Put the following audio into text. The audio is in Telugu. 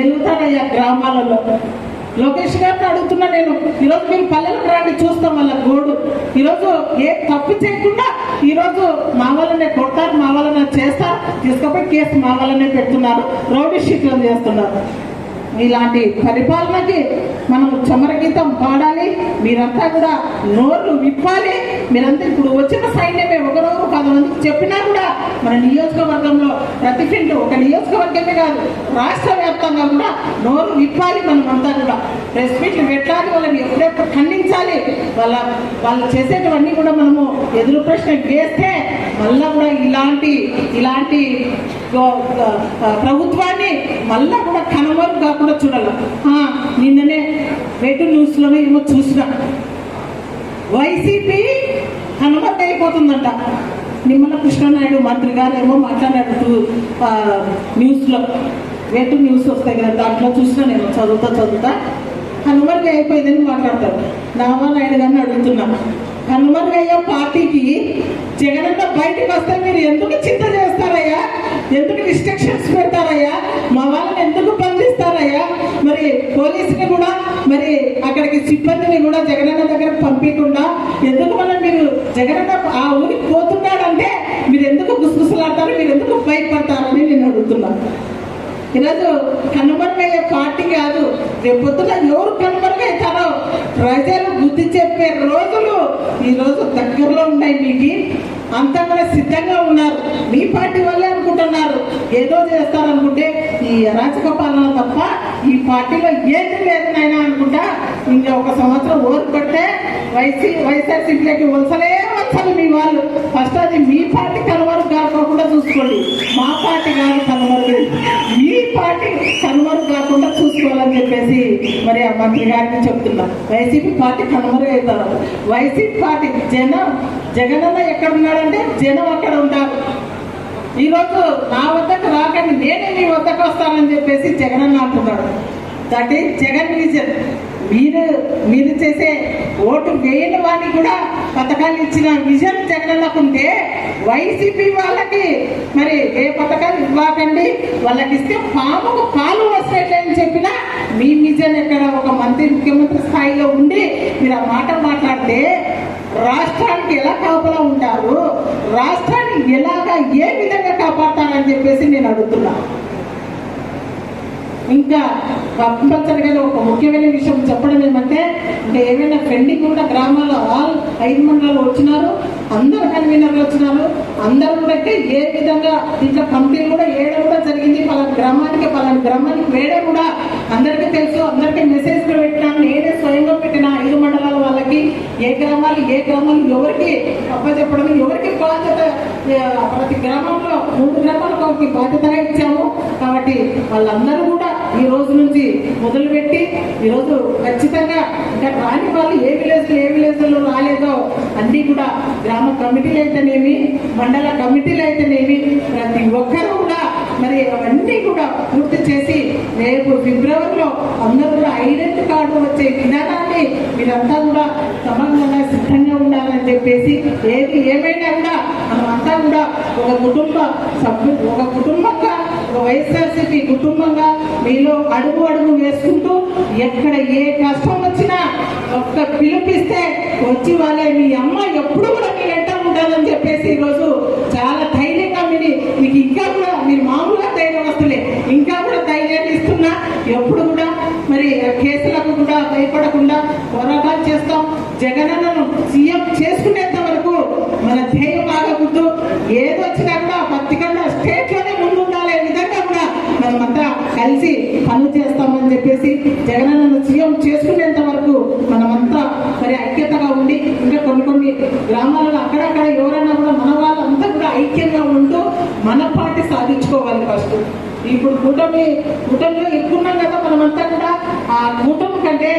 వెళ్తానయ్య గ్రామాలలో. లోకేష్ గారిని అడుగుతున్నా నేను ఈరోజు మీరు పల్లెలకు రాండి చూస్తాం వాళ్ళ గోడు. ఈరోజు ఏ తప్పు చేయకుండా ఈరోజు మా వాళ్ళనే కొడతారు మా వాళ్ళనే చేస్తారు తీసుకపోయి కేసు మా వాళ్ళనే పెడుతున్నారు రౌడీ షీట్లను చేస్తున్నారు. ఇలాంటి పరిపాలనకి మనం చమరగీతం పాడాలి మీరంతా కూడా నోర్లు విప్పాలి. మీరంతా ఇప్పుడు వచ్చిన సైన్యమే ఒకరోజు పదమందికి చెప్పినా కూడా మన నియోజకవర్గంలో ప్రతి ఒక నియోజకవర్గమే కాదు రాష్ట్ర వ్యాప్తంగా కూడా నోరు విప్పాలి మనం అంతా కూడా. ప్రెస్ మీట్లు పెట్టాలి వాళ్ళని ఎప్పుడెప్పుడు ఖండించాలి. వాళ్ళ వాళ్ళు చేసేటివన్నీ కూడా మనము ఎదురు ప్రశ్న వేస్తే మళ్ళా కూడా ఇలాంటి ఇలాంటి గో- ప్రభుత్వాన్ని మళ్ళా కూడా కనుమరు కాకుండా చూడాలి. నిన్ననే వెటు న్యూస్లోనే ఏమో చూసిన. వైసీపీ కనుమరుగు అయిపోతుందంట నిమ్మల కృష్ణనాయుడు మంత్రి గారు ఏమో మాట్లాడారు న్యూస్లో వేటు న్యూస్ వస్తాయి కదా దాంట్లో చూసినా నేను చదువుతా. చదువుతా కనుమరుగు అయిపోయిందని మాట్లాడతారు. నామానాయుడు గారిని అడుగుతున్నా. కనుమరుగు అయ్యే పార్టీకి జగనన్న బయటకు వస్తే మీరు ఎందుకు చింత చేస్తారయ్యా? ఎందుకు రిస్ట్రిక్షన్స్ పెడతారయ్యా మా వాళ్ళని ఎందుకు బంధిస్తారయ్యా మరి పోలీసుని కూడా మరి అక్కడికి సిబ్బందిని కూడా జగనన్న దగ్గర పంపించకుండా ఎందుకు మనం మీరు జగనన్న ఆ ఊరికి పోతున్నాడంటే మీరు ఎందుకు గుసగుసలాడతారు? మీరు ఎందుకు భయపడతారని నేను అడుగుతున్నా. ఈరోజు కనుమరుగయ్యే పార్టీ కాదు రేపొద్దున ఎవరు కనుమరుగైతారో ప్రజలు బుద్ధి చెప్పే రోజులు ఈ రోజు దగ్గరలో ఉన్నాయి మీకు. అంతా కూడా సిద్ధంగా ఉన్నారు. మీ పార్టీ వల్లే అనుకుంటున్నారు. ఏదో చేస్తారనుకుంటే ఈ అరాచక పాలన తప్ప ఈ పార్టీలో ఏది లేదు అనుకుంటా. ఇంకా ఒక సంవత్సరం ఓరు పడితే వైసీ వైఎస్ఆర్సీపీలోకి వలసలే వచ్చారు మీ వాళ్ళు. ఫస్ట్ అది మీ పార్టీ కనుమరుగు కాకుండా చూసుకోండి. మా పార్టీ కాదు కనుమరుగు మీ పార్టీ కనుమరుగు తీసుకోవాలని చెప్పేసి మరి మా మంత్రి గారిని చెప్తున్నా. వైసీపీ పార్టీ కనుమరుగవుతారు వైసీపీ పార్టీ జనం జగనన్న ఎక్కడ ఉన్నాడంటే జనం అక్కడ ఉంటారు. ఈరోజు నా వద్దకు రాకండి నేనే మీ వద్దకు వస్తానని చెప్పేసి జగనన్న అంటున్నాడు. That is Jagan vision. మీరు మీరు చేసే ఓటు వేయని వాడిని కూడా పథకాలు ఇచ్చిన విజన్ జగనన్నకుంటే వైసీపీ వాళ్ళకి మరి ఏ పథకాలు ఇవ్వకండి. వాళ్ళకి ఇస్తే పాముకు పాలు వస్తాయని మీ విజన్ ఎక్కడ ఒక మంత్రి ముఖ్యమంత్రి స్థాయిలో ఉండి మీరు ఆ మాట మాట్లాడితే రాష్ట్రానికి ఎలా కాపలా ఉంటారు? రాష్ట్రాన్ని ఎలాగా ఏ విధంగా కాపాడతారని చెప్పేసి నేను అడుగుతున్నా. ఇంకా కంపల్సరిగా ఒక ముఖ్యమైన విషయం చెప్పడం ఏమంటే అంటే ఏమైనా పెండింగ్ ఉన్న గ్రామాల్లో ఆల్ ఐదు మండలాలు వచ్చినారు అందరు కన్వీనర్లు వచ్చినారు అందరూ కూడా అయితే ఏ విధంగా దీంట్లో కంపెనీ కూడా ఏడు గ్రామానికి పలాని గ్రామానికి వేరే కూడా అందరికీ తెలుసు. అందరికీ మెసేజ్ పెట్టినాను. నేనే స్వయంగా పెట్టిన ఐదు మండలాల వాళ్ళకి ఏ గ్రామాలు ఏ గ్రామాలు ఎవరికి అప్పచెప్పడం ఎవరికి బాధ్యత ప్రతి గ్రామంలో మూడు గ్రామాలకు ఒకటి బాధ్యతగా ఇచ్చాము. కాబట్టి వాళ్ళందరూ కూడా ఈ రోజు నుంచి మొదలుపెట్టి ఈరోజు ఖచ్చితంగా ఇంకా రాని వాళ్ళు ఏ విలేజ్ ఏ విలేజ్లో రాలేదో అన్నీ కూడా గ్రామ కమిటీలు అయితేనేమి మండల కమిటీలు అయితేనేమి ప్రతి ఒక్కరూ కూడా మరి అవన్నీ కూడా పూర్తి చేసి రేపు ఫిబ్రవరిలో అందరూ కూడా ఐడెంటి కార్డు వచ్చే విధానాన్ని మీరంతా కూడా సమగ్రంగా సిద్ధంగా ఉండాలని చెప్పేసి ఏది ఏమైనా కూడా మనమంతా కూడా ఒక కుటుంబ సభ్యు ఒక కుటుంబంగా ఒక వైఎస్ఆర్సీపీ కుటుంబంగా మీలో అడుగు అడుగు వేసుకుంటూ ఎక్కడ ఏ కష్టం వచ్చినా ఒక్క పిలిపిస్తే వచ్చి వాళ్ళే మీ అమ్మ ఎప్పుడు కూడా మీ వెంట ఉంటుందని చెప్పేసి ఈరోజు చాలా ధైర్యం మీరు మీకు ఇంకా కూడా మీరు మామూలుగా ధైర్యం వస్తులే ఇంకా కూడా ధైర్యాన్ని ఇస్తున్నా. ఎప్పుడు కూడా మరి కేసులకు కూడా భయపడకుండా పోరాటాలు చేస్తాం. జగనన్నను సీఎం చేసుకునేద్దాం వరకు మన ధ్యేయం ఆగకూడదు ఏదొచ్చినా కూడా పత్తికండా స్టేట్లోనే ముందు ఉండాలనే విధంగా కూడా మనమంతా కలిసి పనులు చేస్తామని చెప్పేసి జగనన్నను సీఎం చేసుకునేంత వరకు మనమంతా మరి ఐక్యతగా ఉండి ఇంకా కొన్ని కొన్ని గ్రామాలలో అక్కడక్కడ ఎవరైనా కూడా మన వాళ్ళంతా కూడా ఐక్యంగా ఉంటూ మన పార్టీ సాధించుకోవాలి ఫస్ట్ ఇప్పుడు కూటమి కూటమిలో ఎక్కున్నాం కదా మనమంతా కూడా ఆ కూటమి కంటే